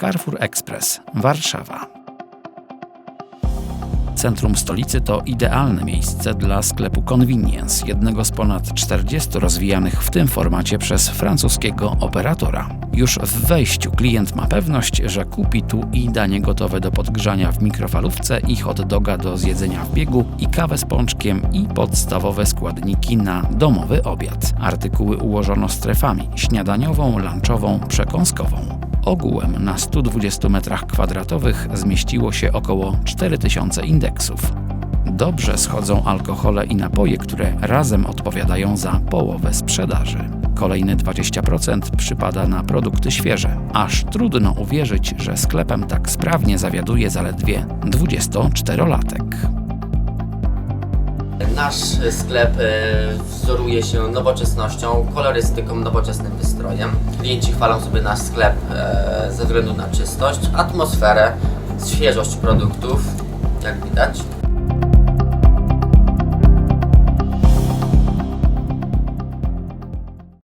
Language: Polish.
Carrefour Express, Warszawa. Centrum stolicy to idealne miejsce dla sklepu Convenience, jednego z ponad 40 rozwijanych w tym formacie przez francuskiego operatora. Już w wejściu klient ma pewność, że kupi tu i danie gotowe do podgrzania w mikrofalówce i hot doga do zjedzenia w biegu i kawę z pączkiem i podstawowe składniki na domowy obiad. Artykuły ułożono strefami śniadaniową, lunchową, przekąskową. Ogółem na 120 m2 zmieściło się około 4000 indeksów. Dobrze schodzą alkohole i napoje, które razem odpowiadają za połowę sprzedaży. Kolejne 20% przypada na produkty świeże. Aż trudno uwierzyć, że sklepem tak sprawnie zawiaduje zaledwie 24-latek. Nasz sklep e, wzoruje się nowoczesnością, kolorystyką, nowoczesnym wystrojem. Klienci chwalą sobie nasz sklep e, ze względu na czystość, atmosferę, świeżość produktów, jak widać.